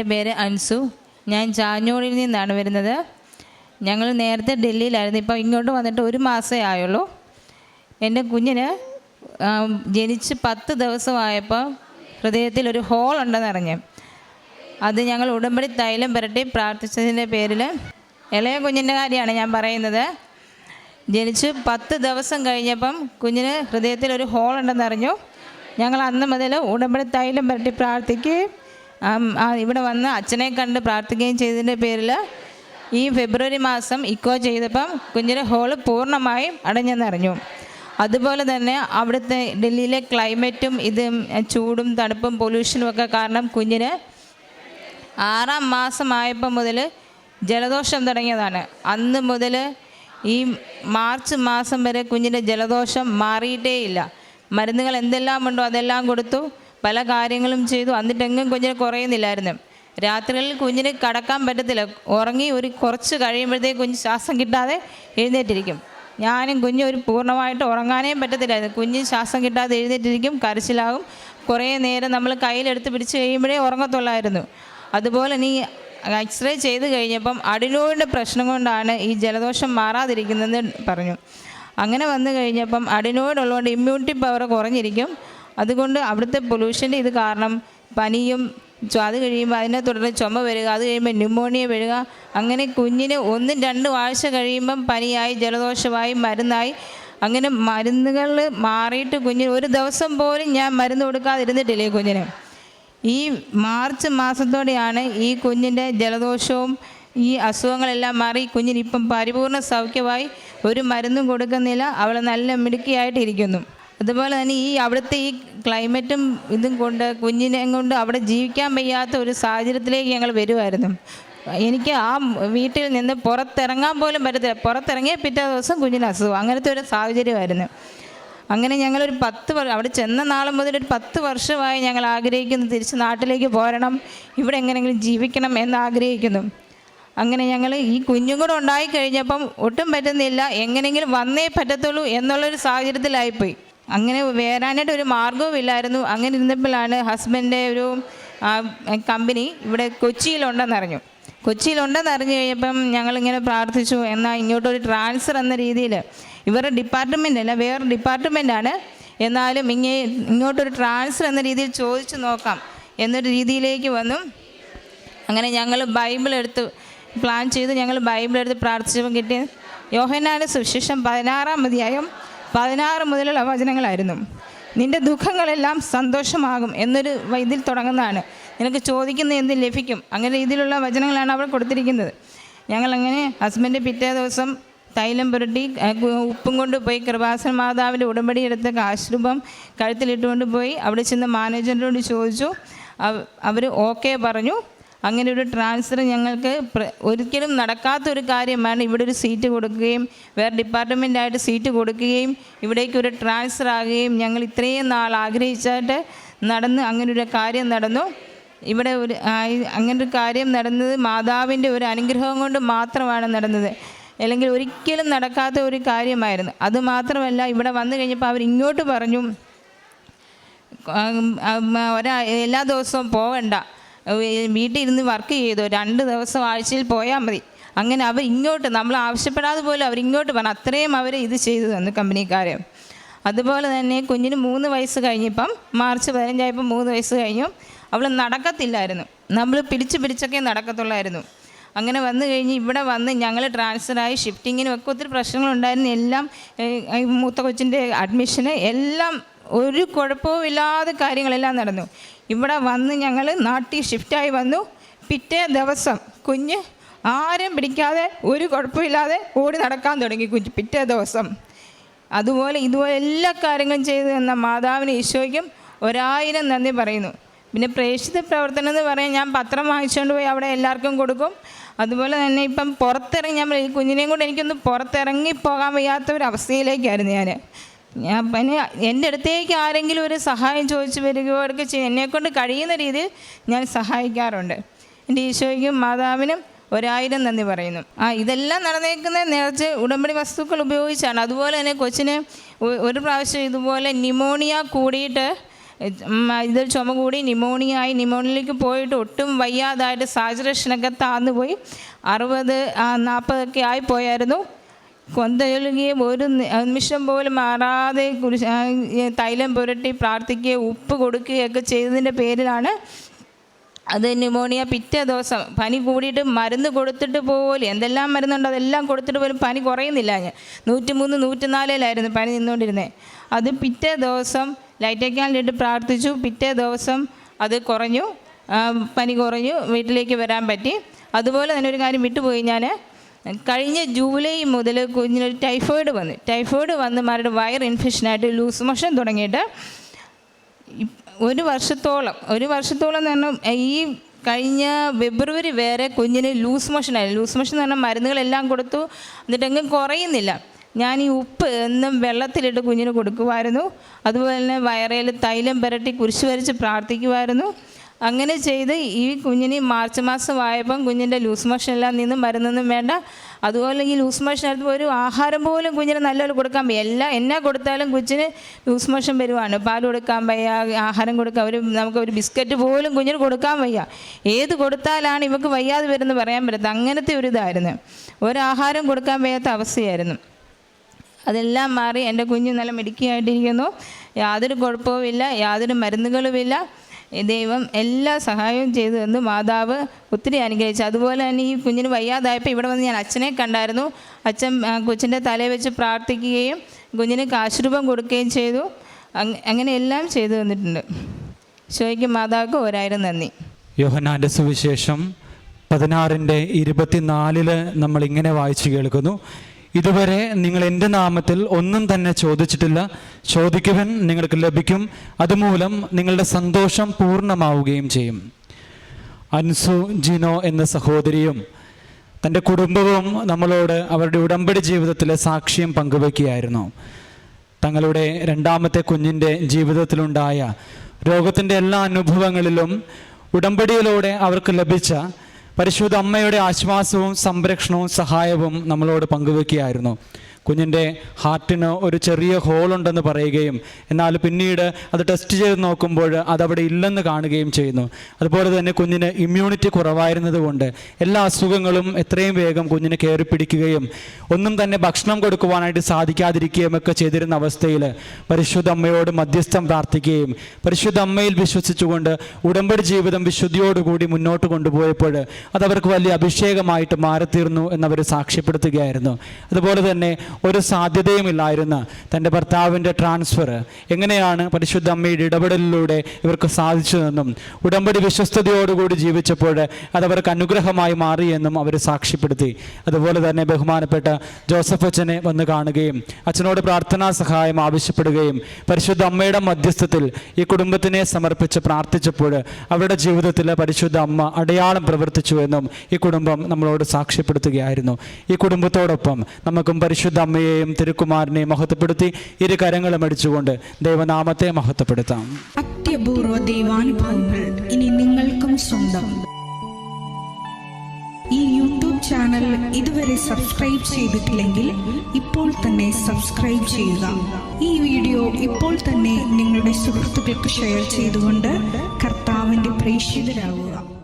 എന്റെ പേര് അൻസു. ഞാൻ ചാഞ്ഞോളിൽ നിന്നാണ് വരുന്നത്. ഞങ്ങൾ നേരത്തെ ഡൽഹിയിലായിരുന്നു. ഇപ്പോൾ ഇങ്ങോട്ട് വന്നിട്ട് ഒരു മാസമേ ആയുള്ളൂ. എന്റെ കുഞ്ഞിന് ജനിച്ച് പത്ത് ദിവസമായപ്പോൾ ഹൃദയത്തിൽ ഒരു ഹോൾ ഉണ്ടെന്ന് അറിഞ്ഞു. അത് ഞങ്ങൾ ഉടമ്പടി തൈലം പുരട്ടി പ്രാർത്ഥിച്ചതിന്റെ പേരിൽ ഇളയ കുഞ്ഞിന്റെ കാര്യമാണ് ഞാൻ പറയുന്നത്. ജനിച്ച് പത്ത് ദിവസം കഴിഞ്ഞപ്പം കുഞ്ഞിന് ഹൃദയത്തിൽ ഒരു ഹോൾ ഉണ്ടെന്ന് അറിഞ്ഞു. ഞങ്ങൾ അന്ന് മുതൽ ഉടമ്പടി തൈലം പുരട്ടി പ്രാർത്ഥിക്കുകയും ഇവിടെ വന്ന് അച്ഛനെ കണ്ട് പ്രാർത്ഥിക്കുകയും ചെയ്തതിന്റെ പേരിൽ ഈ ഫെബ്രുവരി മാസം ഇക്കോ ചെയ്തപ്പം കുഞ്ഞിന്റെ ഹോൾ പൂർണമായും അടഞ്ഞെന്നറിഞ്ഞു. അതുപോലെ തന്നെ അവിടുത്തെ ഡൽഹിയിലെ ക്ലൈമറ്റും ഇതും ചൂടും തണുപ്പും പൊല്യൂഷനും ഒക്കെ കാരണം കുഞ്ഞിന് ആറാം മാസമായപ്പോൾ മുതൽ ജലദോഷം തുടങ്ങിയതാണ്. അന്ന് മുതൽ ഈ മാർച്ച് മാസം വരെ കുഞ്ഞിന്റെ ജലദോഷം മാറിയിട്ടേയില്ല. മരുന്നുകൾ എന്തെല്ലാം ഉണ്ടോ അതെല്ലാം കൊടുത്തു. പല കാര്യങ്ങളും ചെയ്തു. എന്നിട്ടെങ്ങും കുഞ്ഞിന് കുറയുന്നില്ലായിരുന്നു. രാത്രികളിൽ കുഞ്ഞിന് കടക്കാൻ പറ്റത്തില്ല. ഉറങ്ങി ഒരു കുറച്ച് കഴിയുമ്പോഴത്തേക്ക് കുഞ്ഞ് ശ്വാസം കിട്ടാതെ എഴുന്നേറ്റിരിക്കും. ഞാനും കുഞ്ഞ് ഒരു പൂർണമായിട്ട് ഉറങ്ങാനേ പറ്റത്തില്ലായിരുന്നു. കുഞ്ഞ് ശ്വാസം കിട്ടാതെ എഴുന്നേറ്റിരിക്കും കരച്ചിലാകും. കുറേ നേരം നമ്മൾ കയ്യിലെടുത്ത് പിടിച്ച് കഴിയുമ്പോഴേ ഉറങ്ങത്തുള്ളായിരുന്നു. അതുപോലെ നീ എക്സ്റേ ചെയ്ത് കഴിഞ്ഞപ്പം അടിനോടിന്റെ പ്രശ്നം കൊണ്ടാണ് ഈ ജലദോഷം മാറാതിരിക്കുന്നതെന്ന് പറഞ്ഞു. അങ്ങനെ വന്നു കഴിഞ്ഞപ്പം അടിനോടുള്ളതുകൊണ്ട് ഇമ്മ്യൂണിറ്റി പവർ കുറഞ്ഞിരിക്കും. അതുകൊണ്ട് അവിടുത്തെ പൊല്യൂഷന്റെ ഇത് കാരണം പനിയും അത് കഴിയുമ്പോൾ അതിനെ തുടർന്ന് ചുമ വരിക അത് കഴിയുമ്പോൾ ന്യൂമോണിയ വരിക അങ്ങനെ കുഞ്ഞിന് ഒന്നും രണ്ടും ആഴ്ച കഴിയുമ്പം പനിയായി ജലദോഷമായി മരുന്നായി. അങ്ങനെ മരുന്നുകൾ മാറിയിട്ട് കുഞ്ഞിന് ഒരു ദിവസം പോലും ഞാൻ മരുന്ന് കൊടുക്കാതിരുന്നിട്ടില്ലേ കുഞ്ഞിന്? ഈ മാർച്ച് മാസത്തോടെയാണ് ഈ കുഞ്ഞിന്റെ ജലദോഷവും ഈ അസുഖങ്ങളെല്ലാം മാറി കുഞ്ഞിന് ഇപ്പം പരിപൂർണ സൗഖ്യമായി ഒരു മരുന്നും കൊടുക്കുന്നില്ല അവൾ നല്ല മിടുക്കിയായിട്ട് ഇരിക്കുന്നു അതുപോലെ തന്നെ ഈ അവിടുത്തെ ഈ ക്ലൈമറ്റും ഇതും കൊണ്ട് കുഞ്ഞിനെ കൊണ്ട് അവിടെ ജീവിക്കാൻ വയ്യാത്ത ഒരു സാഹചര്യത്തിലേക്ക് ഞങ്ങൾ വരുമായിരുന്നു എനിക്ക് ആ വീട്ടിൽ നിന്ന് പുറത്തിറങ്ങാൻ പോലും പറ്റത്തില്ല. പുറത്തിറങ്ങിയ പിറ്റേ ദിവസം കുഞ്ഞിന് അസുഖം. അങ്ങനത്തെ ഒരു സാഹചര്യമായിരുന്നു. അങ്ങനെ ഞങ്ങളൊരു പത്ത് അവിടെ ചെന്ന നാളെ മുതൽ ഒരു പത്ത് വർഷമായി ഞങ്ങൾ ആഗ്രഹിക്കുന്നു തിരിച്ച് നാട്ടിലേക്ക് പോരണം. ഇവിടെ എങ്ങനെയെങ്കിലും ജീവിക്കണം എന്ന് ആഗ്രഹിക്കുന്നു. അങ്ങനെ ഞങ്ങൾ ഈ കുഞ്ഞും കൂടെ ഉണ്ടായി കഴിഞ്ഞപ്പം ഒട്ടും പറ്റുന്നില്ല. എങ്ങനെയെങ്കിലും വന്നേ പറ്റത്തുള്ളൂ എന്നുള്ളൊരു സാഹചര്യത്തിലായിപ്പോയി. അങ്ങനെ വരാനായിട്ട് ഒരു മാർഗവും ഇല്ലായിരുന്നു. അങ്ങനെ ഇരുന്നപ്പോഴാണ് ഹസ്ബൻഡിന്റെ ഒരു കമ്പനി ഇവിടെ കൊച്ചിയിലുണ്ടെന്നറിഞ്ഞു. കൊച്ചിയിലുണ്ടെന്ന് അറിഞ്ഞു കഴിഞ്ഞപ്പം ഞങ്ങളിങ്ങനെ പ്രാർത്ഥിച്ചു എന്നാൽ ഇങ്ങോട്ടൊരു ട്രാൻസ്ഫർ എന്ന രീതിയിൽ ഇവരുടെ ഡിപ്പാർട്ട്മെന്റ് അല്ല വേറെ ഡിപ്പാർട്ട്മെന്റാണ് എന്നാലും ഇങ്ങേ ഇങ്ങോട്ടൊരു ട്രാൻസ്ഫർ എന്ന രീതിയിൽ ചോദിച്ചു നോക്കാം എന്നൊരു രീതിയിലേക്ക് വന്നു. അങ്ങനെ ഞങ്ങൾ ബൈബിൾ എടുത്ത് പ്ലാൻ ചെയ്ത്. ഞങ്ങൾ ബൈബിൾ എടുത്ത് പ്രാർത്ഥിച്ചപ്പോൾ കിട്ടിയ യോഹനാന്റെ സുവിശേഷം പതിനാറാം അധ്യായം പതിനാറ് മുതലുള്ള വചനങ്ങളായിരുന്നു. നിന്റെ ദുഃഖങ്ങളെല്ലാം സന്തോഷമാകും എന്നൊരു ഇതിൽ തുടങ്ങുന്നതാണ്. നിനക്ക് ചോദിക്കുന്ന എന്ത് ലഭിക്കും. അങ്ങനെ രീതിയിലുള്ള വചനങ്ങളാണ് അവൾ കൊടുത്തിരിക്കുന്നത്. ഞങ്ങളങ്ങനെ ഹസ്ബൻഡ് പിറ്റേ ദിവസം തൈലം പുരട്ടി ഉപ്പും കൊണ്ട് പോയി കൃപാസന മാതാവിന്റെ ഉടമ്പടി എടുത്ത കാശ്രൂപം കഴുത്തിലിട്ടുകൊണ്ട് പോയി അവിടെ ചെന്ന് മാനേജറിനോട് ചോദിച്ചു. അവർ ഓക്കെ പറഞ്ഞു. അങ്ങനെ ഒരു ട്രാൻസ്ഫർ ഞങ്ങൾക്ക് ഒരിക്കലും ഒരിക്കലും നടക്കാത്തൊരു കാര്യമാണ്. ഇവിടെ ഒരു സീറ്റ് കൊടുക്കുകയും വേറെ ഡിപ്പാർട്ട്മെന്റായിട്ട് സീറ്റ് കൊടുക്കുകയും ഇവിടേക്ക് ഒരു ട്രാൻസ്ഫർ ആകുകയും ഞങ്ങൾ ഇത്രയും നാൾ ആഗ്രഹിച്ചായിട്ട് നടന്ന് അങ്ങനൊരു ഒരു കാര്യം നടന്നു. ഇവിടെ ഒരു അങ്ങനൊരു അങ്ങനെ ഒരു കാര്യം നടന്നത് മാതാവിന്റെ ഒരു അനുഗ്രഹം കൊണ്ട് മാത്രമാണ് നടന്നത്. അല്ലെങ്കിൽ ഒരിക്കലും നടക്കാത്ത ഒരു കാര്യമായിരുന്നു. അത് മാത്രമല്ല ഇവിടെ വന്നു കഴിഞ്ഞപ്പോൾ അവർ ഇങ്ങോട്ട് പറഞ്ഞു ഒരാ എല്ലാ ദിവസവും പോകണ്ട. ഇരുന്ന് വർക്ക് ചെയ്തു. രണ്ട് ദിവസം ആഴ്ചയിൽ പോയാൽ മതി. അങ്ങനെ അവർ ഇങ്ങോട്ട് നമ്മൾ ആവശ്യപ്പെടാതെ പോലും അവർ ഇങ്ങോട്ട് പറഞ്ഞു അത്രയും അവർ ഇത് ചെയ്തു തന്നു കമ്പനിക്കാർ അതുപോലെ തന്നെ കുഞ്ഞിന് മൂന്ന് വയസ്സ് കഴിഞ്ഞിപ്പം മാർച്ച് പതിനഞ്ചായപ്പം മൂന്ന് വയസ്സ് കഴിഞ്ഞു. അവൾ നടക്കത്തില്ലായിരുന്നു. നമ്മൾ പിടിച്ച് പിടിച്ചൊക്കെ നടക്കത്തുള്ളായിരുന്നു. അങ്ങനെ വന്നു കഴിഞ്ഞ് ഇവിടെ വന്ന് ഞങ്ങൾ ട്രാൻസ്ഫറായി ഷിഫ്റ്റിങ്ങിനും ഒക്കെ ഒത്തിരി പ്രശ്നങ്ങളുണ്ടായിരുന്നു. എല്ലാം മൂത്ത കൊച്ചിന്റെ അഡ്മിഷന് എല്ലാം ഒരു കുഴപ്പവും ഇല്ലാതെ കാര്യങ്ങളെല്ലാം നടന്നു. ഇവിടെ വന്ന് ഞങ്ങൾ നാട്ടിൽ ഷിഫ്റ്റായി വന്നു. പിറ്റേ ദിവസം കുഞ്ഞ് ആരും പിടിക്കാതെ ഒരു കുഴപ്പമില്ലാതെ ഓടി നടക്കാൻ തുടങ്ങി കുഞ്ഞ് പിറ്റേ ദിവസം. അതുപോലെ ഇതുപോലെ എല്ലാ കാര്യങ്ങളും ചെയ്തു തന്ന മാതാവിന് ഈശോയ്ക്കും ഒരായിരം നന്ദി പറയുന്നു. പിന്നെ പ്രേക്ഷിത പ്രവർത്തനം എന്ന് പറയാൻ ഞാൻ പത്രം വാങ്ങിച്ചുകൊണ്ട് പോയി അവിടെ എല്ലാവർക്കും കൊടുക്കും. അതുപോലെ തന്നെ ഇപ്പം പുറത്തിറങ്ങി ഞാൻ ഈ കുഞ്ഞിനെയും കൊണ്ട് എനിക്കൊന്ന് പുറത്തിറങ്ങി പോകാൻ വയ്യാത്ത ഒരു അവസ്ഥയിലേക്കായിരുന്നു ഞാൻ ഞാൻ പിന്നെ എന്റെ അടുത്തേക്ക് ആരെങ്കിലും ഒരു സഹായം ചോദിച്ചു വരികയോ ഒക്കെ ചെയ്യും എന്നെക്കൊണ്ട് കഴിയുന്ന രീതിയിൽ ഞാൻ സഹായിക്കാറുണ്ട്. എന്റെ ഈശോയ്ക്കും മാതാവിനും ഒരായിരം നന്ദി പറയുന്നു. ആ ഇതെല്ലാം നടന്നേക്കുന്ന നിറച്ച് ഉടമ്പടി വസ്തുക്കൾ ഉപയോഗിച്ചാണ്. അതുപോലെ തന്നെ കൊച്ചിന് ഒരു പ്രാവശ്യം ഇതുപോലെ ന്യൂമോണിയ കൂടിയിട്ട് ഉം, ഇത് ചുമ കൂടി ന്യൂമോണിയ ആയി ന്യൂമോണിയയിലേക്ക് പോയിട്ട് ഒട്ടും വയ്യാതായിട്ട് സാച്ചുറേഷനൊക്കെ താന്നു പോയി അറുപത് നാൽപ്പതൊക്കെ ആയിപ്പോയായിരുന്നു കൊന്തയൊഴുകിയും ഒരു നിമിഷം പോലും മാറാതെ കുരിശ് തൈലം പുരട്ടി പ്രാർത്ഥിക്കുകയും ഉപ്പ് കൊടുക്കുകയൊക്കെ ചെയ്തതിന്റെ പേരിലാണ് അത് ന്യൂമോണിയ പിറ്റേ ദിവസം. പനി കൂടിയിട്ട് മരുന്ന് കൊടുത്തിട്ട് പോലും എന്തെല്ലാം മരുന്നുണ്ടോ അതെല്ലാം കൊടുത്തിട്ട് പോലും പനി കുറയുന്നില്ല. ഞാൻ നൂറ്റി മൂന്ന് നൂറ്റി നാലിലായിരുന്നു പനി നിന്നുകൊണ്ടിരുന്നത് അത് പിറ്റേ ദിവസം ലൈറ്റേക്കാനിലിട്ട് പ്രാർത്ഥിച്ചു. പിറ്റേ ദിവസം അത് കുറഞ്ഞു. പനി കുറഞ്ഞു. വീട്ടിലേക്ക് വരാൻ പറ്റി. അതുപോലെ തന്നെ ഒരു കാര്യം വിട്ടുപോയി. ഞാൻ കഴിഞ്ഞ ജൂലൈ മുതൽ കുഞ്ഞിനൊരു ടൈഫോയിഡ് വന്നു. ടൈഫോയിഡ് വന്ന് മാരുടെ വയർ ഇൻഫെക്ഷനായിട്ട് ലൂസ് മോഷൻ തുടങ്ങിയിട്ട് ഒരു വർഷത്തോളം ഒരു വർഷത്തോളം എന്ന് പറഞ്ഞാൽ ഈ കഴിഞ്ഞ ഫെബ്രുവരി വരെ കുഞ്ഞിന് ലൂസ് മോഷൻ ആയിരുന്നു ലൂസ് മോഷൻ എന്ന് പറഞ്ഞാൽ മരുന്നുകളെല്ലാം കൊടുത്തു. എന്നിട്ടെങ്കിലും കുറയുന്നില്ല. ഞാൻ ഈ ഉപ്പ് എന്നും വെള്ളത്തിലിട്ട് കുഞ്ഞിന് കൊടുക്കുമായിരുന്നു അതുപോലെ തന്നെ വയറയിൽ തൈലം പുരട്ടി കുരിശ് വരച്ച് പ്രാർത്ഥിക്കുമായിരുന്നു അങ്ങനെ ചെയ്ത് ഈ കുഞ്ഞിന് മാർച്ച് മാസം ആയപ്പം കുഞ്ഞിന്റെ ലൂസ് മോഷൻ എല്ലാം നിന്നും മരുന്നൊന്നും വേണ്ട. അതുപോലെ ഈ ലൂസ് മോഷൻ ആയിരുന്നപ്പോൾ ഒരു ആഹാരം പോലും കുഞ്ഞിന് നല്ലപോലെ കൊടുക്കാൻ വയ്യ. എല്ലാം എന്നാ കൊടുത്താലും കുഞ്ഞിന് ലൂസ് മോഷൻ വരുവാണ്. പാൽ കൊടുക്കാൻ വയ്യ ആഹാരം കൊടുക്കാൻ ഒരു നമുക്ക് ഒരു ബിസ്ക്കറ്റ് പോലും കുഞ്ഞിന് കൊടുക്കാൻ വയ്യ. ഏത് കൊടുത്താലാണ് ഇവക്ക് വയ്യാതെ വരുന്നത് പറയാൻ പറ്റത്തില്ല. അങ്ങനത്തെ ഒരു ഇതായിരുന്നു. ഒരാഹാരം കൊടുക്കാൻ വയ്യാത്ത അവസ്ഥയായിരുന്നു. അതെല്ലാം മാറി എന്റെ കുഞ്ഞ് നല്ല മിടുക്കിയായിട്ടിരിക്കുന്നു. യാതൊരു കുഴപ്പവുമില്ല യാതൊരു മരുന്നുകളുമില്ല. ദൈവം എല്ലാ സഹായവും ചെയ്തു എന്ന് മാതാവ് ഒത്തിരി അനുഗ്രഹിച്ചു. അതുപോലെ തന്നെ ഈ കുഞ്ഞിന് വയ്യാതായപ്പോൾ ഇവിടെ വന്ന് ഞാൻ അച്ഛനെ കണ്ടായിരുന്നു. അച്ഛൻ കൊച്ചിന്റെ തലയിൽ വെച്ച് പ്രാർത്ഥിക്കുകയും കുഞ്ഞിന് കാശുരൂപം കൊടുക്കുകയും ചെയ്തു. അങ്ങനെ എല്ലാം ചെയ്തു തന്നിട്ടുണ്ട്. ശോയ്ക്ക് മാതാവ് ഒരായിരം നന്ദി. യോഹനാന്റെ സുവിശേഷം പതിനാറിന്റെ ഇരുപത്തിനാലിൽ നമ്മൾ ഇങ്ങനെ വായിച്ചു കേൾക്കുന്നു. ഇതുവരെ നിങ്ങൾ എന്റെ നാമത്തിൽ ഒന്നും തന്നെ ചോദിച്ചിട്ടില്ല. ചോദിക്കുവൻ നിങ്ങൾക്ക് ലഭിക്കും. അതുമൂലം നിങ്ങളുടെ സന്തോഷം പൂർണമാവുകയും ചെയ്യും. അൻസു ജിനോ എന്ന സഹോദരിയും തന്റെ കുടുംബവും നമ്മളോട് അവരുടെ ഉടമ്പടി ജീവിതത്തിലെ സാക്ഷ്യം പങ്കുവയ്ക്കുകയായിരുന്നു. തങ്ങളുടെ രണ്ടാമത്തെ കുഞ്ഞിന്റെ ജീവിതത്തിലുണ്ടായ രോഗത്തിന്റെ എല്ലാ അനുഭവങ്ങളിലും ഉടമ്പടിയിലൂടെ അവർക്ക് ലഭിച്ച പരിശുദ്ധ അമ്മയുടെ ആശ്വാസവും സംരക്ഷണവും സഹായവും നമ്മളോട് പങ്കുവെക്കുകയായിരുന്നു. കുഞ്ഞിന്റെ ഹാർട്ടിന് ഒരു ചെറിയ ഹോളുണ്ടെന്ന് പറയുകയും എന്നാൽ പിന്നീട് അത് ടെസ്റ്റ് ചെയ്ത് നോക്കുമ്പോൾ അതവിടെ ഇല്ലെന്ന് കാണുകയും ചെയ്യുന്നു. അതുപോലെ തന്നെ കുഞ്ഞിന് ഇമ്മ്യൂണിറ്റി കുറവായിരുന്നതുകൊണ്ട് എല്ലാ അസുഖങ്ങളും എത്രയും വേഗം കുഞ്ഞിനെ കയറി പിടിക്കുകയും ഒന്നും തന്നെ ഭക്ഷണം കൊടുക്കുവാനായിട്ട് സാധിക്കാതിരിക്കുകയും ഒക്കെ ചെയ്തിരുന്ന അവസ്ഥയിൽ പരിശുദ്ധ അമ്മയോട് മധ്യസ്ഥം പ്രാർത്ഥിക്കുകയും പരിശുദ്ധ അമ്മയിൽ വിശ്വസിച്ചുകൊണ്ട് ഉടമ്പടി ജീവിതം വിശുദ്ധിയോടുകൂടി മുന്നോട്ട് കൊണ്ടുപോയപ്പോൾ അതവർക്ക് വലിയ അഭിഷേകമായിട്ട് മാറിത്തീർന്നു എന്നവർ സാക്ഷ്യപ്പെടുത്തുകയായിരുന്നു. അതുപോലെ തന്നെ ഒരു സാധ്യതയുമില്ലായിരുന്നു തന്റെ ഭർത്താവിന്റെ ട്രാൻസ്ഫർ എങ്ങനെയാണ് പരിശുദ്ധ അമ്മയുടെ ഇടപെടലിലൂടെ ഇവർക്ക് സാധിച്ചതെന്നും ഉടമ്പടി വിശ്വസ്തയോടുകൂടി ജീവിച്ചപ്പോൾ അത് അവർക്ക് അനുഗ്രഹമായി മാറിയെന്നും അവർ സാക്ഷ്യപ്പെടുത്തി. അതുപോലെ തന്നെ ബഹുമാനപ്പെട്ട ജോസഫ് അച്ഛനെ വന്ന് കാണുകയും അച്ഛനോട് പ്രാർത്ഥനാ സഹായം ആവശ്യപ്പെടുകയും പരിശുദ്ധ അമ്മയുടെ മധ്യസ്ഥത്തിൽ ഈ കുടുംബത്തിനെ സമർപ്പിച്ച് പ്രാർത്ഥിച്ചപ്പോൾ അവരുടെ ജീവിതത്തിൽ പരിശുദ്ധ അമ്മ അടയാളം പ്രവർത്തിച്ചു എന്നും ഈ കുടുംബം നമ്മളോട് സാക്ഷ്യപ്പെടുത്തുകയായിരുന്നു. ഈ കുടുംബത്തോടൊപ്പം നമുക്കും പരിശുദ്ധ അമ്മയെയും തിരുക്കുമാരനെയും മഹത്വപ്പെടുത്തി ഇരു കരങ്ങളും അടിച്ചുകൊണ്ട് ദൈവനാമത്തെ മഹത്വപ്പെടുത്താം. അത്യപൂർവ ദൈവാനുഭവങ്ങൾ ഇനി നിങ്ങൾക്കും സ്വന്തം. ഈ യൂട്യൂബ് ചാനൽ ഇതുവരെ സബ്സ്ക്രൈബ് ചെയ്തിട്ടില്ലെങ്കിൽ ഇപ്പോൾ തന്നെ സബ്സ്ക്രൈബ് ചെയ്യുക. ഈ വീഡിയോ ഇപ്പോൾ തന്നെ നിങ്ങളുടെ സുഹൃത്തുക്കൾക്ക് ഷെയർ ചെയ്തുകൊണ്ട് കർത്താവിന്റെ പ്രേക്ഷിതരാകുക